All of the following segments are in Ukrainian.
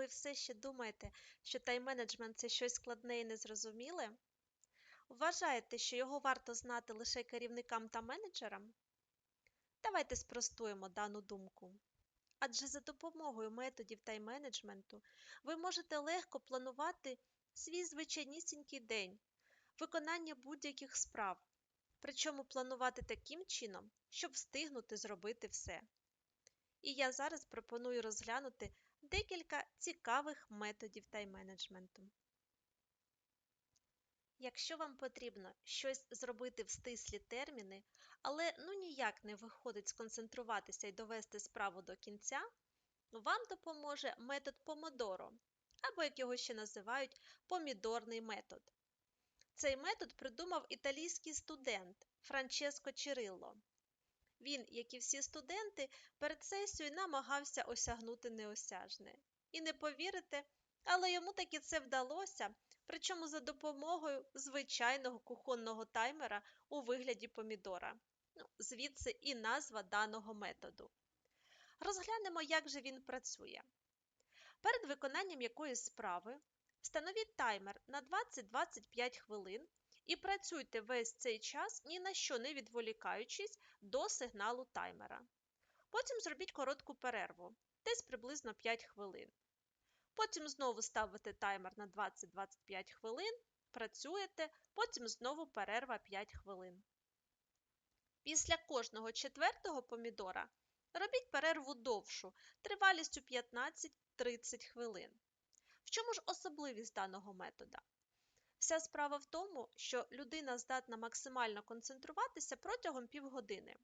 Ви все ще думаєте, що тайм-менеджмент це щось складне і незрозуміле? Вважаєте, що його варто знати лише керівникам та менеджерам? Давайте спростуємо дану думку. Адже за допомогою методів тайм-менеджменту ви можете легко планувати свій звичайнісінький день, виконання будь-яких справ, причому планувати таким чином, щоб встигнути зробити все. І я зараз пропоную розглянути декілька цікавих методів тайм-менеджменту. Якщо вам потрібно щось зробити в стислі терміни, але ну ніяк не виходить сконцентруватися і довести справу до кінця, вам допоможе метод Помодоро, або як його ще називають помідорний метод. Цей метод придумав італійський студент Франческо Чирилло. Він, як і всі студенти, перед сесією намагався осягнути неосяжне. І не повірите, але йому таки це вдалося, причому за допомогою звичайного кухонного таймера у вигляді помідора. Ну, Звідси і назва даного методу. Розглянемо, як же він працює. Перед виконанням якоїсь справи встановіть таймер на 20-25 хвилин і працюйте весь цей час, ні на що не відволікаючись до сигналу таймера. Потім зробіть коротку перерву, десь приблизно 5 хвилин. Потім знову ставите таймер на 20-25 хвилин, працюєте, потім знову перерва 5 хвилин. Після кожного четвертого помідора робіть перерву довшу, тривалістю 15-30 хвилин. В чому ж особливість даного метода? Вся справа в тому, що людина здатна максимально концентруватися протягом півгодини,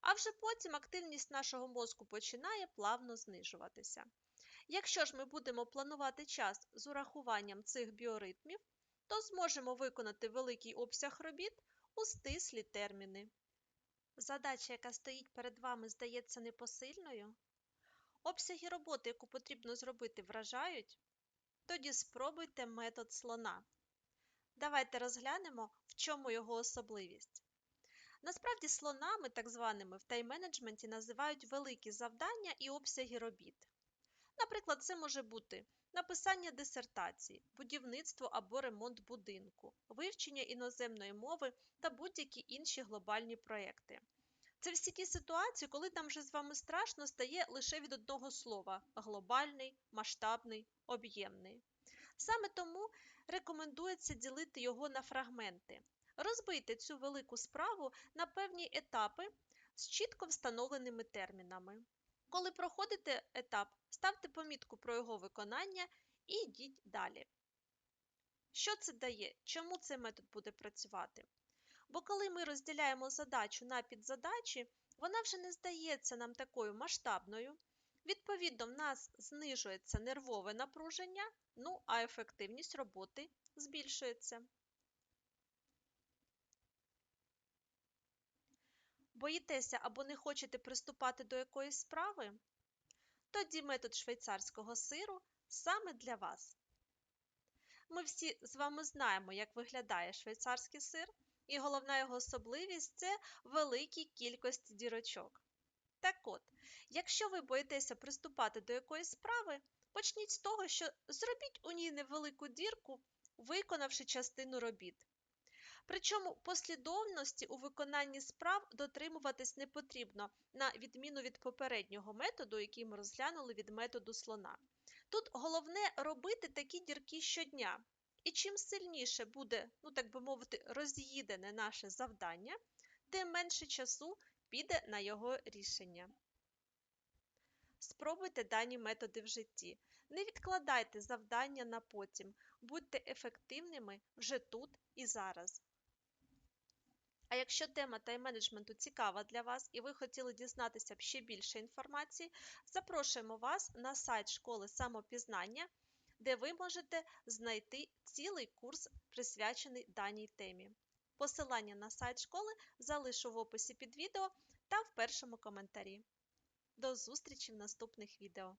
а вже потім активність нашого мозку починає плавно знижуватися. Якщо ж ми будемо планувати час з урахуванням цих біоритмів, то зможемо виконати великий обсяг робіт у стислі терміни. Задача, яка стоїть перед вами, здається непосильною? Обсяги роботи, яку потрібно зробити, вражають? Тоді спробуйте метод слона. Давайте розглянемо, в чому його особливість. Насправді, слонами, так званими в тайм-менеджменті, називають великі завдання і обсяги робіт. Наприклад, це може бути написання дисертації, будівництво або ремонт будинку, вивчення іноземної мови та будь-які інші глобальні проекти. Це всі ті ситуації, коли нам вже з вами страшно стає лише від одного слова глобальний, масштабний, об'ємний. Саме тому рекомендується ділити його на фрагменти. Розбийте цю велику справу на певні етапи з чітко встановленими термінами. Коли проходите етап, ставте помітку про його виконання і йдіть далі. Що це дає? Чому цей метод буде працювати? Бо коли ми розділяємо задачу на підзадачі, вона вже не здається нам такою масштабною. Відповідно, в нас знижується нервове напруження, ну а ефективність роботи збільшується. Боїтеся або не хочете приступати до якоїсь справи? Тоді метод швейцарського сиру саме для вас. Ми всі з вами знаємо, як виглядає швейцарський сир, і головна його особливість це великій кількості дірочок. Так от, якщо ви боїтеся приступати до якоїсь справи, почніть з того, що зробіть у ній невелику дірку, виконавши частину робіт. Причому послідовності у виконанні справ дотримуватись не потрібно, на відміну від попереднього методу, який ми розглянули від методу слона. Тут головне робити такі дірки щодня. І чим сильніше буде, ну так би мовити, роз'їдене наше завдання, тим менше часу піде на його рішення. Спробуйте дані методи в житті. Не відкладайте завдання на потім, будьте ефективними вже тут і зараз. А якщо тема тайм-менеджменту цікава для вас і ви хотіли дізнатися ще більше інформації, запрошуємо вас на сайт школи самопізнання, де ви можете знайти цілий курс, присвячений даній темі. Посилання на сайт школи залишу в описі під відео та в першому коментарі. До зустрічі в наступних відео!